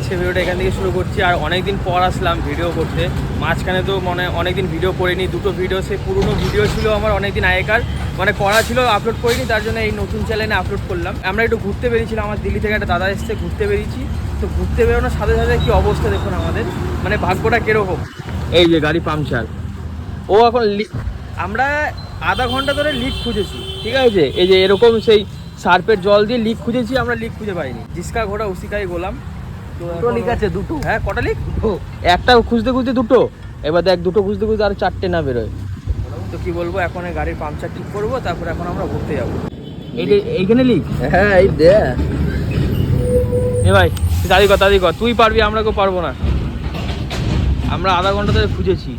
আজকে ভিডিওটা এখান থেকে শুরু করছি। আর অনেকদিন পর আসলাম ভিডিও করতে। মাঝখানে তো মানে অনেকদিন ভিডিও করিনি, দুটো ভিডিও, সেই পুরনো ভিডিও ছিল আমার অনেকদিন আগেকার। মানে করা ছিল আপলোড করিনি, তার জন্য এই নতুন চ্যানেলে আপলোড করলাম। আমরা একটু ঘুরতে বেরিয়েছিলাম, আমার দিল্লি থেকে একটা দাদা এসছে, ঘুরতে বেরিয়েছি। তো ঘুরতে বেরোনোর সাথে সাথে কি অবস্থা দেখুন আমাদের? মানে ভাগ্যটা কীরকম? এই যে গাড়ি পাংচার ও এখন আমরা আধা ঘণ্টা ধরে লিক খুঁজেছি, ঠিক আছে? এই যে এরকম সেই সার্পের জল দিয়ে লিক খুঁজেছি, আমরা লিক খুঁজে পাইনি। জিসকা ঘোড়া উসিকাই গোলাম। দুটো লিক আছে দুটো। হ্যাঁ কটা লিক একটা খুঁজতে খুঁজতে দুটো। এবার দেখ দুটো খুঁজতে খুঁজতে আর চারটে না বেরোয়। তো কি বলব এখন গাড়ির পাংচার ঠিক করব তারপর এখন আমরা ঘুরতে যাব। এই এইখানে লিক হ্যাঁ এই দে এ ভাই তুই দাদি কর দাদি কর। তুই পারবি আমরা কেউ পারব না। আমরা আধা ঘণ্টা ধরে খুঁজেছি।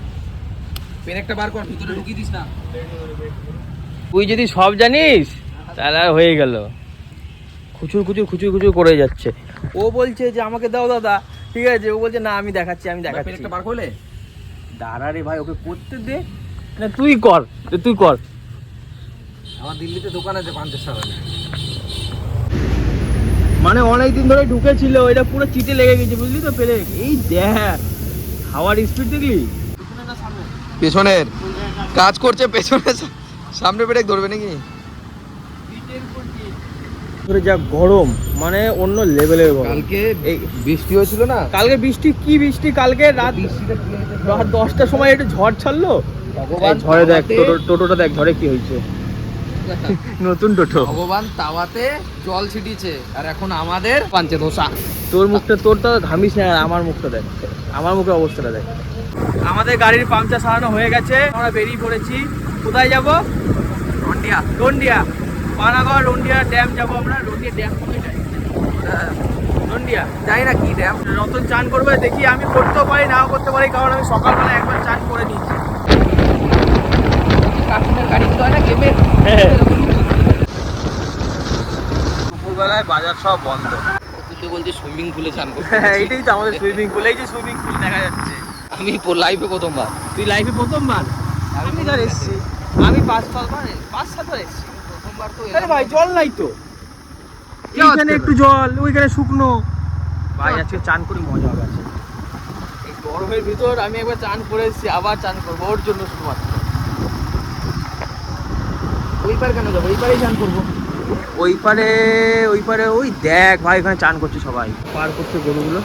পেন একটা বার কর ভিতরে ঢুকিয়ে দিস না। তুই যদি সব জানিস তাহলে হয়ে গেল। খুচুর খুচুর খুচুর খুচুর করে যাচ্ছে। ও বলছে যে আমাকে দাও দাদা। ঠিক আছে? ও বলছে না আমি দেখাচ্ছি আমি দেখাচ্ছি। একটা বার করলে? দাঁড়া রে ভাই ওকে করতে দে। না তুই কর তুই কর। আমার দিল্লিতে দোকান আছে পাঞ্চের সামনে মানে অনেক দিন ধরে ঢুকেছিল এটা পুরো চিটে লেগে গেছে বুঝলি তো পেলে। এই দেখ হাওয়ার স্পিড দেখলি? পেছনের। কাজ করছে পেছনে সামনে ব্রেক ধরবে নাকি? ধরে যা গরম মানে অন্য লেভেলের গরম। কালকে বৃষ্টি হয়েছিল না? কালকে বৃষ্টি কি বৃষ্টি? কালকে রাত রাত দশটার সময় একটু ঝড় ছাড়লো। ঝড়ে দেখ টোটো টোটোটা দেখ ঝড়ে কি হয়েছে। নতুন টোটো। ভগবান তাওয়াতে জল ছিটিয়েছে আর এখন আমাদের পাঞ্চে ধোসা। তোর মুখটা তোর তো ঘামিস না আমার মুখটা দেখ। আমার মুখের অবস্থাটা দেখ। আমাদের গাড়ির পাংচার সারানো হয়ে গেছে আমরা বেরিয়ে পড়েছি। কোথায় যাব? রন্ডিয়া রন্ডিয়া পানাগড় রন্ডিয়া ড্যাম যাব আমরা। রন্ডিয়া ড্যাম রন্ডিয়া। জানি না কি ড্যাম। নতুন চান করবে দেখি আমি করতেও পারি নাও করতে পারি কারণ আমি সকালবেলা একবার চান করে নিয়েছি। দুপুরবেলায় বাজার সব বন্ধ। বলছে সুইমিং পুলে চান করতে হ্যাঁ এইটাই তো আমাদের সুইমিং পুল এই যে সুইমিং পুল দেখা যাচ্ছে। আমি লাইফে প্রথমবার। তুই লাইফে প্রথমবার? আমি ধর এসছি। আমি পাঁচ পাঁচবার পাঁচ সাতবার এসছি। আরে ভাই জল নাই তো। এইখানে একটু জল ওইখানে শুকনো। ভাই আজকে চান করে মজা হবে আজকে। এই গরমের ভিতর আমি একবার চান করে এসেছি আবার চান করব ওর জন্য শুধুমাত্র। ওই পার কেন যাব? এই পারেই চান করব। ওই পারে ওই পারে ওই দেখ ভাই এখানে চান করছে সবাই। পার করছে গরুগুলো।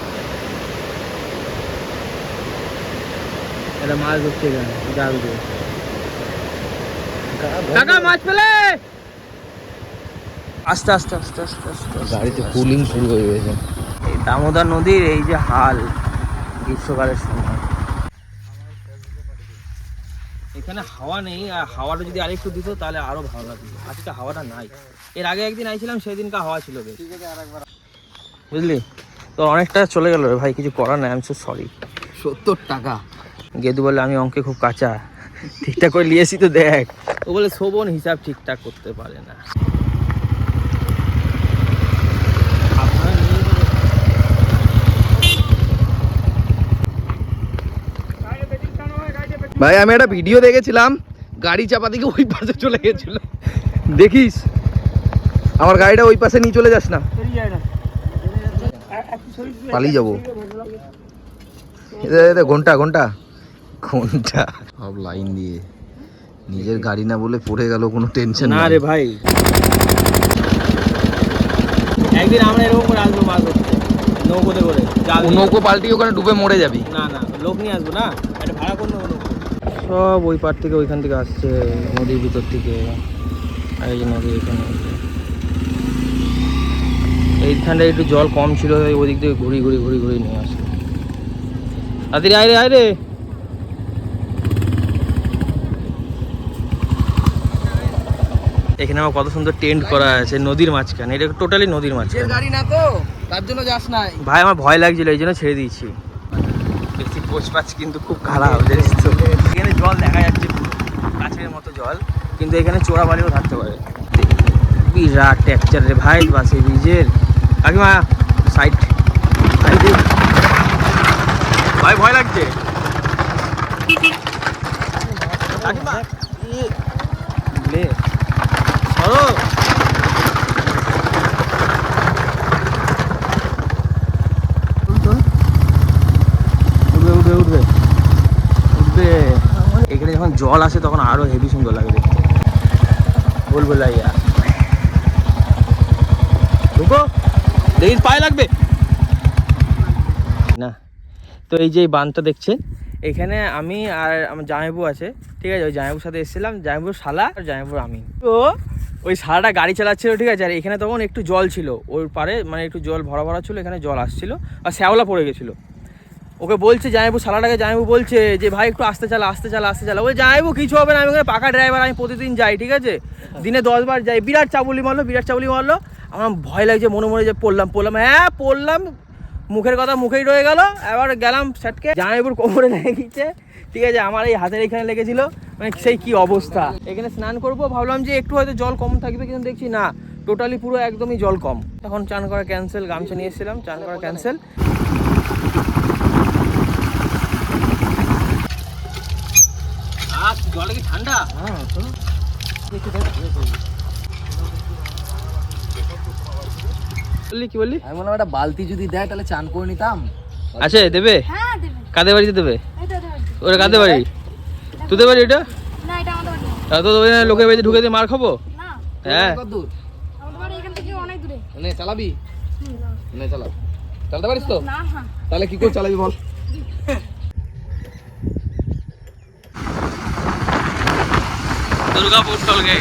এটা মাছ ধরছে এখানে জাল দিয়ে। কাকা মাছ পেলে আস্তে আস্তে আস্তে আস্তে আস্তে গাড়িতে কুলিং শুরু হয়ে গেছে। এই দামোদর নদীর এই যে হাল গ্রীষ্মকালের সময়। এখানে হাওয়া নেই আর হাওয়াটা যদি আরেকটু দিত তাহলে আরও ভালো লাগতো। আজকে হাওয়াটা নাই। এর আগে একদিন আইছিলাম সেদিনকার হাওয়া ছিল বেশ। বুঝলি? তো অনেকটা চলে গেল রে ভাই কিছু করার নাই আমি সরি সত্তর টাকা। গেদু বলে আমি অঙ্কে খুব কাঁচা। ঠিকঠাক করে নিয়েছি তো দেখ। ও বলে শোভন হিসাব ঠিকঠাক করতে পারে না। ভাই আমি একটা ভিডিও দেখেছিলাম গাড়ি চাপা দিকে ওই পাশে চলে গেছিল। দেখিস আমার গাড়িটা ওই পাশে নিয়ে চলে যাস না। পালিয়ে যাব। ঘণ্টা ঘণ্টা ঘণ্টা। সব লাইন দিয়ে। নিজের গাড়ি না বলে পড়ে গেল কোনো টেনশন না রে ভাই। একদিন আমরা এরকম করে আসব ধরতে নৌকোতে করে। নৌকো পাল্টি ওখানে ডুবে মরে যাবি। না না লোক নিয়ে আসব না। একটা ভাড়া করে নেব নৌকো। সব ওই পার থেকে ওইখান থেকে আসছে নদীর ভিতর থেকে। আর এই যে নদী এখানে আছে। এইখানটা একটু জল কম ছিল তাই ওদিক থেকে ঘুরি ঘুরি ঘুরি ঘুরি নিয়ে আসে তাড়াতাড়ি আয় রে আয় রে। এখানে আমার কত সুন্দর টেন্ট করা আছে নদীর মাঝখানে। এটা টোটালি নদীর মাঝখানে। গাড়ি না তো তার জন্য যাস নাই। ভাই আমার ভয় লাগছিল এই জন্য ছেড়ে দিয়েছি। বেশি পোচ পাচ কিন্তু খুব খারাপ জানিস তো। জল দেখা যাচ্ছে পুরো কাছের মতো জল কিন্তু এখানে চোরা বালিও থাকতে পারে। বিরাট টেক্সচার রে ভাই বাসে ব্রিজের কাকিমা সাইড সাইডে ভাই ভয় লাগছে। কাকিমা ইয়ে, সরো। যখন জল আসে তখন আরও হেভি সুন্দর লাগে দেখতে। বলব লাইয়া ঢুকো দেখি পায়ে লাগবে। না, তো এই যে বাঁধটা দেখছেন এখানে আমি আর আমার জামাইবু আছে, ঠিক আছে? ওই জামাইবুর সাথে এসেছিলাম, জামাইবুর শালা আর জামাইবুর আমি তো ওই শালাটা গাড়ি চালাচ্ছিল, ঠিক আছে? আর এখানে তখন একটু জল ছিল, ওর পারে মানে একটু জল ভরা ভরা ছিল, এখানে জল আসছিল, আর শ্যাওলা পড়ে গেছিল। ওকে বলছে জামাইবু সালাটাকে জামাইবু বলছে যে, ভাই, একটু আসতে চালা আসতে চালা আসতে চালা। ওই জামাইবু কিছু হবে না, আমি ওখানে পাকা ড্রাইভার আমি প্রতিদিন যাই, ঠিক আছে? দিনে দশবার যাই। বিরাট চাবুলি মারলো, বিরাট চাবুলি মারলো। আমার ভয় লাগছে, মনে মনে যে পড়লাম পড়লাম। হ্যাঁ পড়লাম। মুখের কথা মুখেই রয়ে গেল। এবার গেলাম সেটকে জামাইবুর কোমরে লেগে গেছে ঠিক আছে, আমার এই হাতের এখানে লেগেছিল। মানে সেই কি অবস্থা? এখানে স্নান করব, ভাবলাম যে একটু হয়তো জল কম থাকবে কিন্তু দেখছি না। টোটালি পুরো একদমই জল কম। এখন চান করা ক্যান্সেল গামছা নিয়ে এসেছিলাম, চান করা ক্যান্সেল হ্যাঁ বললি কি বললি? আমি বললাম একটা বালতি যদি দেয় তাহলে চান করে নিতাম। আছে দেবে? হ্যাঁ দেবে। কাদের বাড়িতে দেবে? এটা ওরা কাদের বাড়ি? তোদের বাড়ি এটা না এটা আমাদের বাড়ি। তা তো লোকের বাড়িতে ঢুকে দিয়ে মার খাব? না। হ্যাঁ। কত দূর? আমাদের বাড়ি এখান থেকে অনেক দূরে। নে চালাবি? না। নে চালা চালাতে পারিস তো? না হ্যাঁ তাহলে কি করে চালাবি বল? துர்கா பூட் கொள்கை